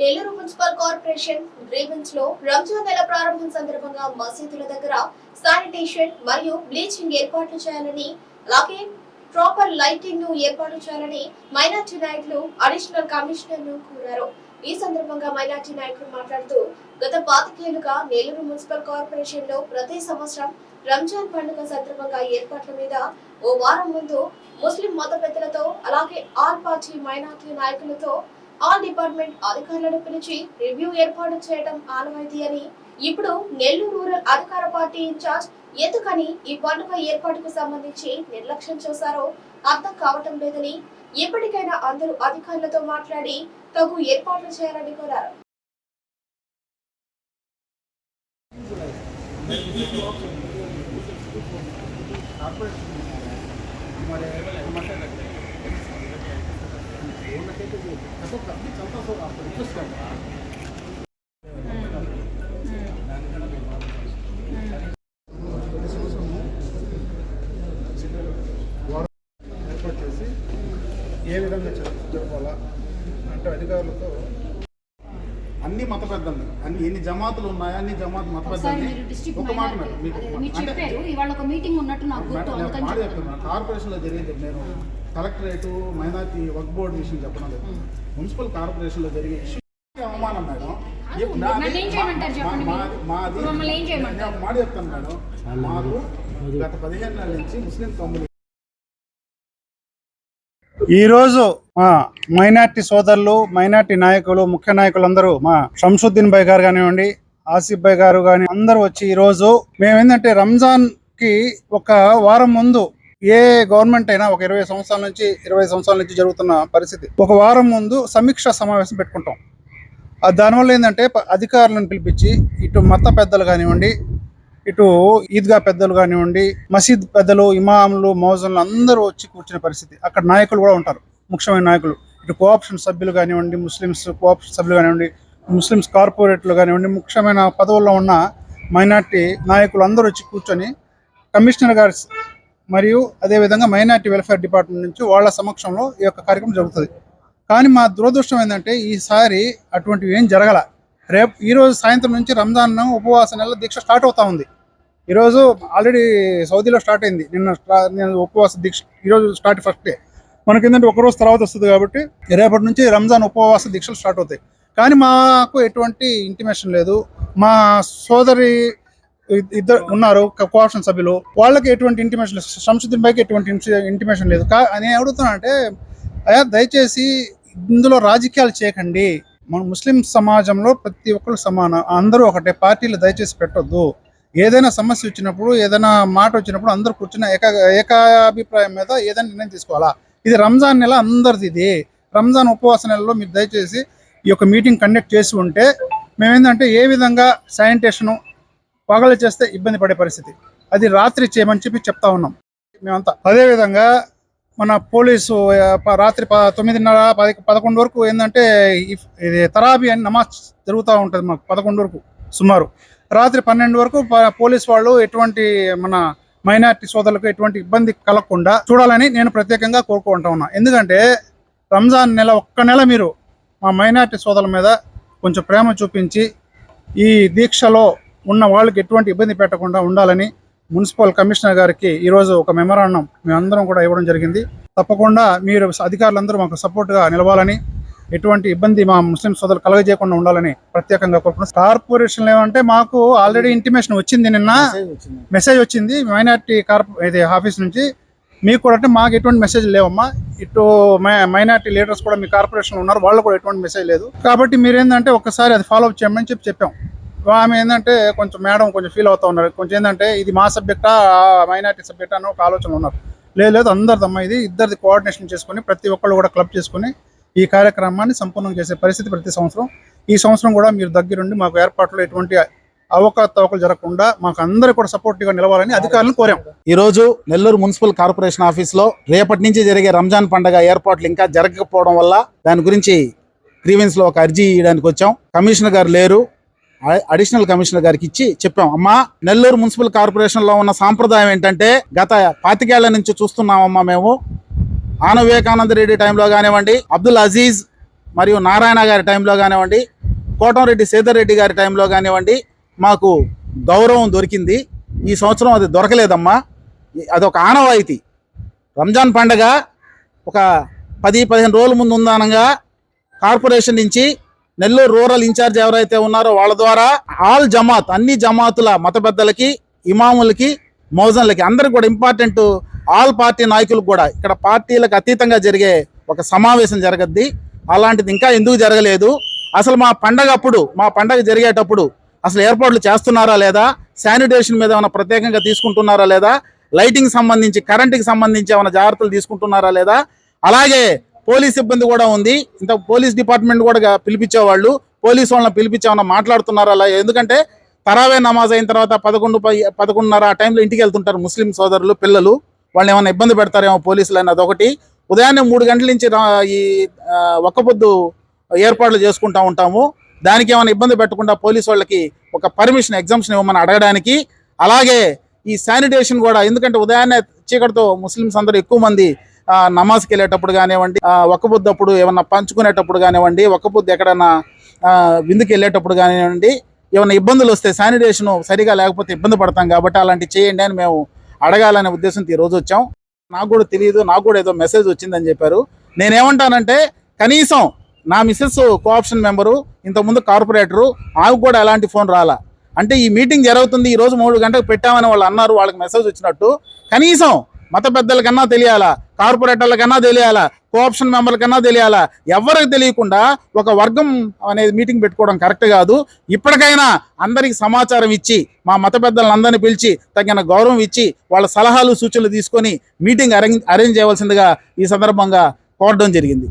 Nellore municipal corporation గ్రీవెన్స్లో రంజాన్ నెల ప్రారంభం సందర్భంగా మసీదుల దగ్గర శానిటేషన్ మరియు బ్లీచింగ్ ఏర్పాట్లు చేయాలని అలాగే ప్రాపర్ లైటింగ్ను ఏర్పాటు చేయాలని మైనార్టీ నాయకులు అడిషనల్ కమిషనర్ను కోరారు. ఈ సందర్భంగా మైనార్టీ నాయకులు మాట్లాడుతూ గత పాతికేళ్ళుగా నెల్లూరు మున్సిపల్ కార్పొరేషన్లో ప్రతి సంవత్సరం రంజాన్ పండుగ సందర్భంగా ఏర్పాట్ల మీద ఓ వారం ముందు ముస్లిం మత పెద్దలతో అలాగే ఆల్ పార్టీ మైనార్టీ నాయకులతో ఆల్ డిపార్ట్మెంట్ అధికారులను పిలిచి రివ్యూ ఏర్పాటు చేయడం ఆనవాయితీ అని ఇప్పుడు నెల్లూరు రూరల్ అధికార పార్టీ ఇన్ఛార్జ్ ఎందుకని ఈ పండుగ ఏర్పాటుకు సంబంధించి నిర్లక్ష్యం చేశారో అర్థం కావటం లేదని ఎప్పటికైనా అందరూ అధికారులతో మాట్లాడి తగు ఏర్పాట్లు చేయాలని కోరారు. మరి ఏ విధంగా జరు- జరపాలా అంటే అధికారులతో అన్ని మత పెద్దల్ని అన్ని ఎన్ని జమాతులు ఉన్నాయా అన్ని జమాత్ మత డిస్ట్రిక్ట్ ఒక మాట మీకు. అంటే చెప్పారు ఇవాళ ఒక మీటింగ్ ఉన్నట్టు నాకు గుర్తు అందుకని చెప్తున్నాను. చెప్తున్నాను కార్పొరేషన్లో జరిగింది నేను కలెక్టరేటు మైనార్టీ వర్క్ బోర్డు విషయం చెప్పడం లేదు. మున్సిపల్ కార్పొరేషన్లో జరిగే ఇష్యూ అవమానం మేడం? మాది మాట చెప్తాను మేడం. మాకు గత పదిహేను నెలల నుంచి ముస్లిం తమ్ముడు ఈరోజు మా మైనార్టీ సోదరులు మైనార్టీ నాయకులు ముఖ్య నాయకులందరూ మా షంసుద్దీన్ భాయ్ గారు కానివ్వండి ఆసిఫ్ భాయ్ గారు కానీ అందరూ వచ్చి ఈరోజు మేము ఏంటంటే రంజాన్కి ఒక వారం ముందు ఏ గవర్నమెంట్ అయినా ఒక ఇరవై సంవత్సరాల నుంచి ఇరవై సంవత్సరాల నుంచి జరుగుతున్న పరిస్థితి. ఒక వారం ముందు సమీక్ష సమావేశం పెట్టుకుంటాం. దానివల్ల ఏంటంటే ప- అధికారులను పిలిపించి ఇటు మత పెద్దలు కానివ్వండి ఇటు ఈద్గా పెద్దలు కానివ్వండి మసీద్ పెద్దలు ఇమాములు మౌజన్లు అందరూ వచ్చి కూర్చునే పరిస్థితి. అక్కడ నాయకులు కూడా ఉంటారు. ముఖ్యమైన నాయకులు. ఇటు కోఆప్షన్ సభ్యులు కానివ్వండి ముస్లిమ్స్ కోఆప్షన్ సభ్యులు కానివ్వండి ముస్లిమ్స్ కార్పొరేట్లు కానివ్వండి ముఖ్యమైన పదవుల్లో ఉన్న మైనార్టీ నాయకులు అందరూ వచ్చి కూర్చొని కమిషనర్ గారి మరియు అదేవిధంగా మైనార్టీ వెల్ఫేర్ డిపార్ట్మెంట్ నుంచి వాళ్ళ సమక్షంలో ఈ యొక్క కార్యక్రమం జరుగుతుంది. కానీ మా దురదృష్టం ఏంటంటే ఈసారి అటువంటివి ఏం జరగల. రేపు ఈరోజు సాయంత్రం నుంచి రంజాన్ ఉపవాస నెల దీక్ష స్టార్ట్ అవుతా ఉంది. ఈరోజు ఆల్రెడీ సౌదీలో స్టార్ట్ అయింది. నిన్న స్టా- ఉపవాస దీక్ష ఈరోజు స్టార్ట్ ఫస్ట్ డే మనకి ఏంటంటే ఒక రోజు తర్వాత వస్తుంది కాబట్టి రేపటి నుంచి రంజాన్ ఉపవాస దీక్షలు స్టార్ట్ అవుతాయి. కానీ మాకు ఎటువంటి ఇంటిమేషన్ లేదు. మా సోదరి ఇద్దరు ఉన్నారు కోఆప్షన్ సభ్యులు. వాళ్ళకి ఎటువంటి ఇంటిమేషన్ లేదు. శంసుద్దీన్ పైకి ఎటువంటి ఇంటిమేషన్ లేదు. కా నేను అడుగుతున్నా అంటే అయ్యా దయచేసి ఇందులో రాజకీయాలు చేయకండి. మన ముస్లిం సమాజంలో ప్రతి ఒక్కరు సమానం. అందరూ ఒకటే పార్టీలు దయచేసి పెట్టొద్దు. ఏదైనా సమస్య వచ్చినప్పుడు ఏదైనా మాట వచ్చినప్పుడు అందరూ కూర్చున్న ఏక ఏకాభిప్రాయం మీద ఏదైనా నిర్ణయం తీసుకోవాలా? ఇది రంజాన్ నెల అందరిది ఇది. రంజాన్ ఉపవాస నెలలో మీరు దయచేసి ఈ యొక్క మీటింగ్ కండక్ట్ చేసి ఉంటే మేమేంటంటే ఏ విధంగా శానిటేషను పగలు చేస్తే ఇబ్బంది పడే పరిస్థితి. అది రాత్రి చేయమని చెప్పి చెప్తా ఉన్నాం. మేమంతా. అదేవిధంగా మన పోలీసు రాత్రి ప తొమ్మిదిన్నర పది పదకొండు వరకు ఏంటంటే ఇఫ్- ఇది తరాబీ అని నమాజ్ జరుగుతూ ఉంటుంది మాకు పదకొండు వరకు సుమారు. రాత్రి పన్నెండు వరకు పోలీస్ వాళ్ళు ఎటువంటి మన మైనార్టీ సోదరులకు ఎటువంటి ఇబ్బంది కలగకుండా చూడాలని నేను ప్రత్యేకంగా కోరుకుంటా ఉన్నా. ఎందుకంటే రంజాన్ నెల ఒక్క నెల మీరు మా మైనార్టీ సోదరుల మీద కొంచెం ప్రేమ చూపించి ఈ దీక్షలో ఉన్న వాళ్ళకి ఎటువంటి ఇబ్బంది పెట్టకుండా ఉండాలని మున్సిపల్ కమిషనర్ గారికి ఈరోజు ఒక మెమరాండం మేమందరం కూడా ఇవ్వడం జరిగింది. తప్పకుండా మీరు అధికారులందరూ మాకు సపోర్ట్గా నిలవాలని ఎటువంటి ఇబ్బంది మా ముస్లిం సోదరులు కలగజేయకుండా ఉండాలని ప్రత్యేకంగా కోరుకుంటున్నాం. కార్పొరేషన్ ఏమంటే మాకు ఆల్రెడీ ఇంటిమేషన్ వచ్చింది నిన్న. మెసేజ్ వచ్చింది. మైనార్టీ కార్పొ ఇది ఆఫీస్ నుంచి. మీకు కూడా అంటే మాకు ఎటువంటి మెసేజ్ లేవమ్మా. ఇటు మైనార్టీ లీడర్స్ కూడా మీ కార్పొరేషన్ ఉన్నారు. వాళ్ళు కూడా ఎటువంటి మెసేజ్ లేదు. కాబట్టి మీరు ఏంటంటే ఒకసారి అది ఫాలో అప్ చేయమని చెప్పి చెప్పాం. ఆమె ఏంటంటే కొంచెం మేడం కొంచెం ఫీల్ అవుతా ఉన్నారు. కొంచెం ఏంటంటే ఇది మా సబ్జెక్టా మైనార్టీ సబ్జెక్టా అని ఒక ఆలోచన ఉన్నారు. లేదు లేదు అందరిదమ్మా ఇది. ఇద్దరిది కోఆర్డినేషన్ చేసుకొని ప్రతి ఒక్కళ్ళు కూడా క్లబ్ చేసుకొని ఈ కార్యక్రమాన్ని సంపూర్ణం చేసే పరిస్థితి ప్రతి సంవత్సరం. ఈ సంవత్సరం కూడా మీరు దగ్గరుండి మాకు ఏర్పాట్లో ఎటువంటి అవకతవకలు జరగకుండా మాకు అందరూ కూడా సపోర్టివ్గా నిలవాలని అధికారులను కోరాం. ఈరోజు నెల్లూరు మున్సిపల్ కార్పొరేషన్ ఆఫీస్లో రేపటి నుంచి జరిగే రంజాన్ పండగ ఏర్పాట్లు ఇంకా జరగకపోవడం వల్ల దాని గురించి గ్రీవెన్స్లో ఒక అర్జీ ఇవ్వడానికి వచ్చాం. కమిషనర్ గారు లేరు. అడిషనల్ కమిషనర్ గారికి ఇచ్చి చెప్పాం. అమ్మా నెల్లూరు మున్సిపల్ కార్పొరేషన్లో ఉన్న సాంప్రదాయం ఏంటంటే గత పాతికేళ్ళ నుంచి చూస్తున్నామమ్మా మేము. ఆన వివేకానంద రెడ్డి టైంలో కానివ్వండి అబ్దుల్ అజీజ్ మరియు నారాయణ గారి టైంలో కానివ్వండి కోటంరెడ్డి సీతారెడ్డి గారి టైంలో కానివ్వండి మాకు గౌరవం దొరికింది. ఈ సంవత్సరం అది దొరకలేదమ్మా. అదొక ఆనవాయితీ. రంజాన్ పండగ ఒక పది పదిహేను రోజుల ముందు ఉందనగా కార్పొరేషన్ నుంచి నెల్లూరు రూరల్ ఇన్ఛార్జ్ ఎవరైతే ఉన్నారో వాళ్ళ ద్వారా ఆల్ జమాత్ అన్ని జమాతుల మత పెద్దలకి ఇమాములకి మౌజన్లకి అందరికి కూడా ఇంపార్టెంట్ ఆల్ పార్టీ నాయకులకు కూడా ఇక్కడ పార్టీలకు అతీతంగా జరిగే ఒక సమావేశం జరగద్ది. అలాంటిది ఇంకా ఎందుకు జరగలేదు? అసలు మా పండగ అప్పుడు మా పండగ జరిగేటప్పుడు అసలు ఏర్పాట్లు చేస్తున్నారా లేదా? శానిటేషన్ మీద ఏమైనా ప్రత్యేకంగా తీసుకుంటున్నారా లేదా? లైటింగ్ సంబంధించి కరెంటుకి సంబంధించి ఏమైనా జాగ్రత్తలు తీసుకుంటున్నారా లేదా? అలాగే పోలీస్ సిబ్బంది కూడా ఉంది. ఇంత పోలీస్ డిపార్ట్మెంట్ కూడా పిలిపించేవాళ్ళు. పోలీస్ వాళ్ళని పిలిపించామన్నా మాట్లాడుతున్నారు అలా? ఎందుకంటే తరావే నమాజ్ అయిన తర్వాత పదకొండు పై- పదకొండున్నర ఆ టైంలో ఇంటికి వెళ్తుంటారు ముస్లిం సోదరులు పిల్లలు. వాళ్ళని ఏమైనా ఇబ్బంది పెడతారేమో పోలీసులు అని అదొకటి ఉదయాన్నే మూడు గంటల నుంచి ఈ ఆ, ఏర్పాట్లు చేసుకుంటా ఉంటాము. దానికి ఏమైనా ఇబ్బంది పెట్టకుండా పోలీసు వాళ్ళకి ఒక పర్మిషన్ ఎగ్జామ్షన్ ఇవ్వమని అడగడానికి. అలాగే ఈ శానిటేషన్ కూడా ఎందుకంటే ఉదయాన్నే చీకటితో ముస్లిమ్స్ అందరూ ఎక్కువ మంది నమాజ్కి వెళ్ళేటప్పుడు కానివ్వండి ఒక ఒక్క అప్పుడు ఏమన్నా పంచుకునేటప్పుడు కానివ్వండి ఒక బుద్ధి ఎక్కడన్నా విందుకు వెళ్ళేటప్పుడు కానివ్వండి ఏమైనా ఇబ్బందులు వస్తే శానిటేషన్ సరిగా లేకపోతే ఇబ్బంది పడతాం కాబట్టి అలాంటివి చేయండి అని మేము అడగాలనే ఉద్దేశంతో ఈరోజు వచ్చాం. నాకు కూడా తెలియదు నాకు కూడా ఏదో మెసేజ్ వచ్చిందని చెప్పారు. నేనేమంటానంటే కనీసం నా మిస్సెస్ కోఆప్షన్ మెంబరు ఇంతకుముందు కార్పొరేటరు ఆమె కూడా ఎలాంటి ఫోన్ రాలా. అంటే ఈ మీటింగ్ జరుగుతుంది ఈరోజు మూడు గంటలకు పెట్టామని వాళ్ళు అన్నారు వాళ్ళకి మెసేజ్ వచ్చినట్టు. కనీసం మత పెద్దలకన్నా తెలియాలా? కార్పొరేటర్లకన్నా తెలియాలా? కోఆప్షన్ మెంబర్లకన్నా తెలియాలా? ఎవరికి తెలియకుండా ఒక వర్గం అనేది మీటింగ్ పెట్టుకోవడం కరెక్ట్ కాదు. ఇప్పటికైనా అందరికి సమాచారం ఇచ్చి మా మత పెద్దలందరినీ పిలిచి తగిన గౌరవం ఇచ్చి వాళ్ళ సలహాలు సూచనలు తీసుకొని మీటింగ్ అరేంజ్ అరేంజ్ చేయవలసిందిగా ఈ సందర్భంగా కోరడం జరిగింది.